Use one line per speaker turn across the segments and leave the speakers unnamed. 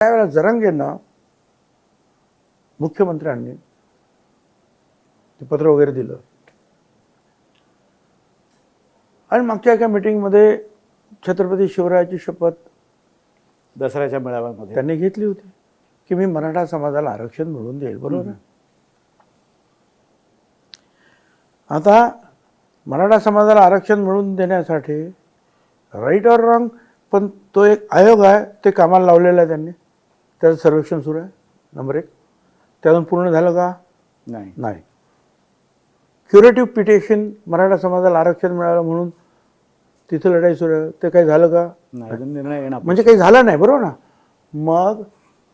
त्यावेळेला जरांगेंना मुख्यमंत्र्यांनी ते पत्र वगैरे दिलं. आणि मागच्या एका मीटिंगमध्ये छत्रपती शिवरायाची शपथ
दसऱ्याच्या मेळाव्यामध्ये.
त्यांनी घेतली होती. की मी मराठा समाजाला आरक्षण मिळवून देईल बरोबर? आता मराठा समाजाला आरक्षण मिळवून देण्यासाठी राईट ऑर रॉंग पण तो एक आयोग आहे ते कामाला लावलेलं आहे त्यांनी. त्याचं सर्वेक्षण सुरू आहे नंबर एक. त्यातून पूर्ण झालं का?
नाही.
नाही. क्युरेटिव्ह पिटिशन मराठा समाजाला आरक्षण मिळालं म्हणून तिथं लढाई सुरू आहे. ते काही झालं का?
नाही निर्णय येणार
म्हणजे काही झालं नाही बरोबर ना? मग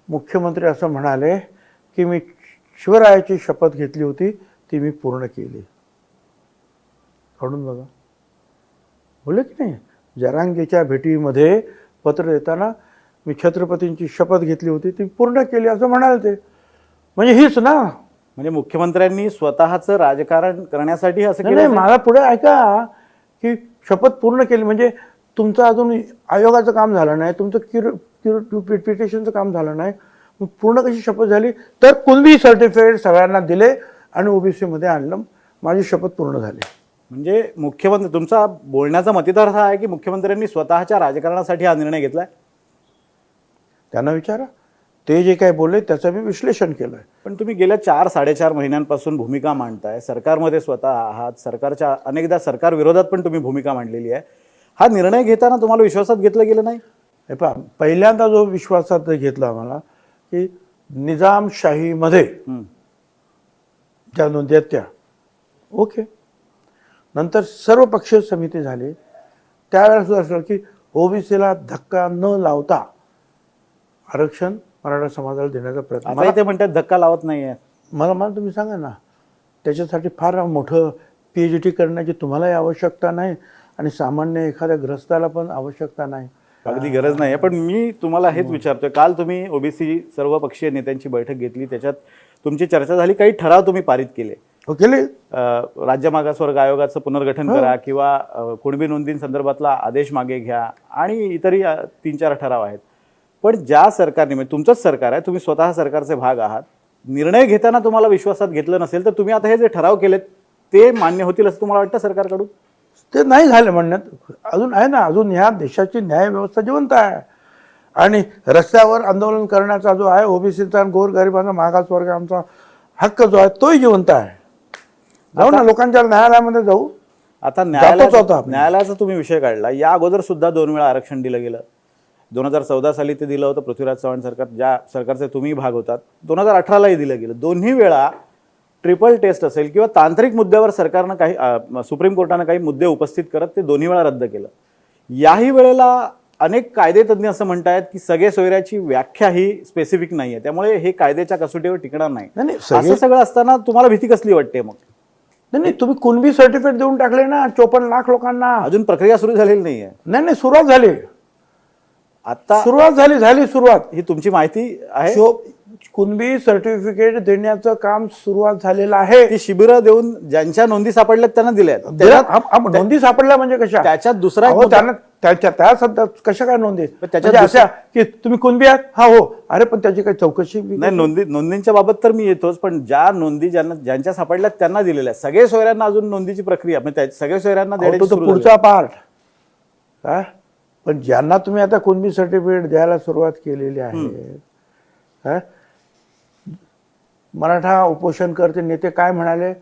मुख्यमंत्री असं म्हणाले की मी शिवरायाची शपथ घेतली होती ती मी पूर्ण केली. काढून बघा. बोलले की नाही? जरांगेच्या भेटीमध्ये पत्र देताना मी छत्रपतींची शपथ घेतली होती ती पूर्ण केली असं म्हणाले ते. म्हणजे हीच ना.
म्हणजे मुख्यमंत्र्यांनी स्वतःचं राजकारण करण्यासाठी असं
नाही
केलं
मला पुढे ऐका की शपथ पूर्ण केली म्हणजे तुमचं अजून आयोगाचं काम झालं नाही तुमचं क्युर क्युर पिटिशनचं काम झालं नाही. मग पूर्ण कशी शपथ झाली? तर कुणबी सर्टिफिकेट सगळ्यांना दिले आणि ओबीसी मध्ये आणलं. माझी शपथ पूर्ण झाली.
म्हणजे मुख्यमंत्री तुमचा बोलण्याचा मतितार्थ आहे की मुख्यमंत्र्यांनी स्वतःच्या राजकारणासाठी हा निर्णय घेतलाय?
त्यांना विचारा. ते जे काही बोलले त्याचं मी विश्लेषण केलंय.
पण तुम्ही गेल्या चार साडेचार महिन्यांपासून भूमिका मांडताय. सरकारमध्ये स्वतः आहात. सरकारच्या अनेकदा सरकार विरोधात पण तुम्ही भूमिका मांडलेली आहे. हा निर्णय घेताना तुम्हाला विश्वासात घेतलं गेलं नाही?
हे पहा पहिल्यांदा जो विश्वासात घेतला आम्हाला की निजामशाहीमध्ये. ज्या नोंदी आहेत त्या. ओके. नंतर सर्व पक्षीय समिती झाली. त्यावेळेला सुद्धा की ओबीसीला धक्का न लावता आरक्षण मराठा समाजाला देण्याचा प्रयत्न. मला
ते म्हणतात धक्का लावत नाहीये.
मला मला तुम्ही सांगा ना. त्याच्यासाठी फार मोठं पी एच डी करण्याची तुम्हालाही आवश्यकता नाही आणि सामान्य एखाद्या ग्रस्ताला पण आवश्यकता नाही.
अगदी गरज नाही. पण मी तुम्हाला हेच विचारतोय. काल तुम्ही ओबीसी सर्व पक्षीय नेत्यांची बैठक घेतली. त्याच्यात तुमची चर्चा झाली. काही ठराव तुम्ही पारित केले.
हो केले.
राज्य मागासवर्ग आयोगाचं पुनर्गठन करा किंवा कुणबी नोंदींसंदर्भातला आदेश मागे घ्या आणि इतरही तीन चार ठराव आहेत. पण ज्या सरकारने म्हणजे तुमचंच सरकार आहे तुम्ही स्वतः सरकारचे भाग आहात निर्णय घेताना तुम्हाला विश्वासात घेतलं नसेल तर तुम्ही आता हे जे ठराव केलेत ते मान्य होतील असं तुम्हाला वाटतं सरकारकडून?
ते नाही झालं म्हणण्यात. अजून आहे ना अजून ह्या देशाची न्याय व्यवस्था जिवंत आहे. आणि रस्त्यावर आंदोलन करण्याचा जो आहे ओबीसीचा गोरगरिबांचा मागासवर्ग आमचा हक्क जो आहे तोही जिवंत आहे. जाऊ ना लोकांच्या न्यायालयामध्ये जाऊ.
आता न्यायालयाचा. न्यायालयाचा तुम्ही विषय काढला. या अगोदर सुद्धा दोन वेळा आरक्षण दिलं गेलं. दोन हजार चौदा साली ते दिलं होतं पृथ्वीराज चव्हाण सरकार ज्या सरकारचे तुम्ही भाग होतात दोन हजार अठरालाही दिलं गेलं. दोन्ही वेळा ट्रिपल टेस्ट असेल किंवा तांत्रिक मुद्द्यावर सरकारनं काही सुप्रीम कोर्टानं काही मुद्दे उपस्थित करत ते दोन्ही वेळा रद्द केलं. याही वेळेला अनेक कायदेतज्ञ असं म्हणतायत की सगळे सोयऱ्याची व्याख्या ही स्पेसिफिक नाही आहे त्यामुळे हे कायद्याच्या कसोटीवर टिकणार नाही.
नाही नाही सगळे
असं सगळं असताना तुम्हाला भीती कसली वाटते मग?
नाही नाही तुम्ही कुणबी सर्टिफिकेट देऊन टाकले ना चोपन्न लाख लोकांना.
अजून प्रक्रिया सुरू झालेली नाहीये.
नाही नाही सुरुवात झाली.
आता
सुरुवात झाली झाली सुरुवात.
ही तुमची माहिती आहे.
कुणबी सर्टिफिकेट देण्याचं काम सुरुवात झालेलं आहे.
ती शिबिरं देऊन ज्यांच्या नोंदी सापडल्यात त्यांना दिल्या
नोंदी सापडल्या म्हणजे कशा?
त्याच्यात दुसरा
त्यांना त्याच्या त्या सध्या कशा काय नोंदी?
पण त्याच्यात
म्हणजे
दुसरा-
अशा की तुम्ही कुणबी आहात? हा हो. अरे पण त्याची काही चौकशी
नाही नोंदी नोंदींच्या बाबत तर मी येतोच पण ज्या नोंदी ज्यांना ज्यांच्या सापडल्यात त्यांना दिलेल्या आहेत. सगळे सोयऱ्यांना अजून नोंदीची प्रक्रिया म्हणजे त्या- सगळे सोयऱ्यांना.
पुढचा पार्ट. काय पण ज्यांना तुम्ही आता कुणबी सर्टिफिकेट द्यायला सुरुवात केलेली आहे मराठा उपोषणकर्ते नेते काय म्हणाले?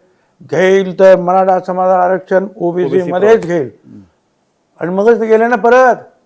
घेईल तर मराठा समाजाला आरक्षण ओबीसी मध्येच घेईल. आणि मगच ते गेले ना परत.